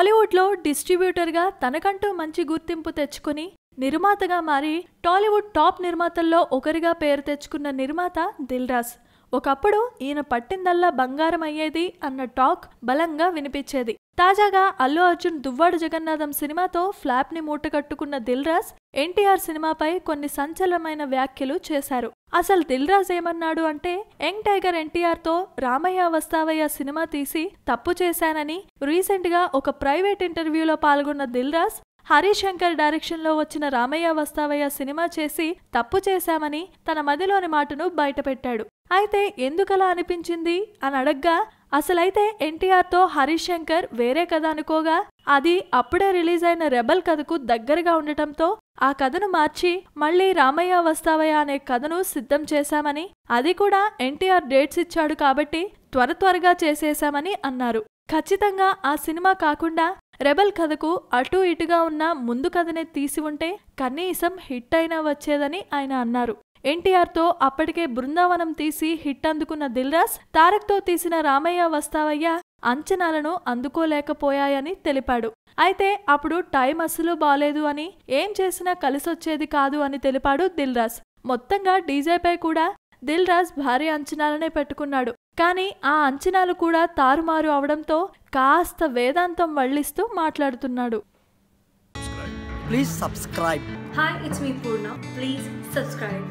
టాలీవుడ్లో డిస్ట్రిబ్యూటర్గా తనకంటూ మంచి గుర్తింపు తెచ్చుకుని నిర్మాతగా మారి టాలీవుడ్ టాప్ నిర్మాతల్లో ఒకరిగా పేరు తెచ్చుకున్న నిర్మాత దిల్ రాజ్ ఒకప్పుడు ఈయన పట్టిందల్లా బంగారం అయ్యేది అన్న టాక్ బలంగా వినిపించేది. తాజాగా అల్లు అర్జున్ దువ్వాడు జగన్నాథం సినిమాతో ఫ్లాప్ని మూటగట్టుకున్న దిల్ రాజ్ ఎన్టీఆర్ సినిమాపై కొన్ని సంచలనమైన వ్యాఖ్యలు చేశారు. అసలు దిల్ రాజ్ ఏమన్నాడు అంటే యంగ్ టైగర్ ఎన్టీఆర్తో రామయ్య వస్తావయ్య సినిమా తీసి తప్పు చేశానని రీసెంట్గా ఒక ప్రైవేట్ ఇంటర్వ్యూలో పాల్గొన్న దిల్ హరిశంకర్ శంకర్ డైరెక్షన్లో వచ్చిన రామయ్య వస్తావయ్య సినిమా చేసి తప్పు చేశామని తన మదిలోని మాటను బయటపెట్టాడు. అయితే ఎందుకలా అనిపించింది? అని అడగ్గా అసలైతే ఎన్టీఆర్తో హరిశంకర్ వేరే కథ అనుకోగా అది అప్పుడే రిలీజ్ అయిన రెబల్ కథకు దగ్గరగా ఉండటంతో ఆ కథను మార్చి మళ్ళీ రామయ్య వస్తావయ్య అనే కథను సిద్ధం చేశామని అది కూడా ఎన్టీఆర్ డేట్స్ ఇచ్చాడు కాబట్టి త్వర త్వరగా చేసేశామని అన్నారు. ఖచ్చితంగా ఆ సినిమా కాకుండా రెబల్ కథకు అటు ఇటుగా ఉన్న ముందు కథనే తీసి ఉంటే కనీసం హిట్ అయినా వచ్చేదని ఆయన అన్నారు. ఎన్టీఆర్తో అప్పటికే బృందావనం తీసి హిట్ అందుకున్న దిల్రాజ్ తారక్తో తీసిన రామయ్య వస్తావయ్య అంచనాలను అందుకోలేకపోయాయని తెలిపాడు. అయితే అప్పుడు టైం అస్సలు బాలేదు అని ఏం చేసినా కలిసొచ్చేది కాదు అని తెలిపాడు దిల్రాజ్. మొత్తంగా డీజేపై కూడా దిల్ రాజ్ భారీ అంచనాలనే పెట్టుకున్నాడు. కానీ ఆ అంచనాలు కూడా తారుమారు అవడంతో కాస్త వేదాంతం వళ్ళిస్తూ మాట్లాడుతున్నాడు. Please subscribe hi it's me Purna please subscribe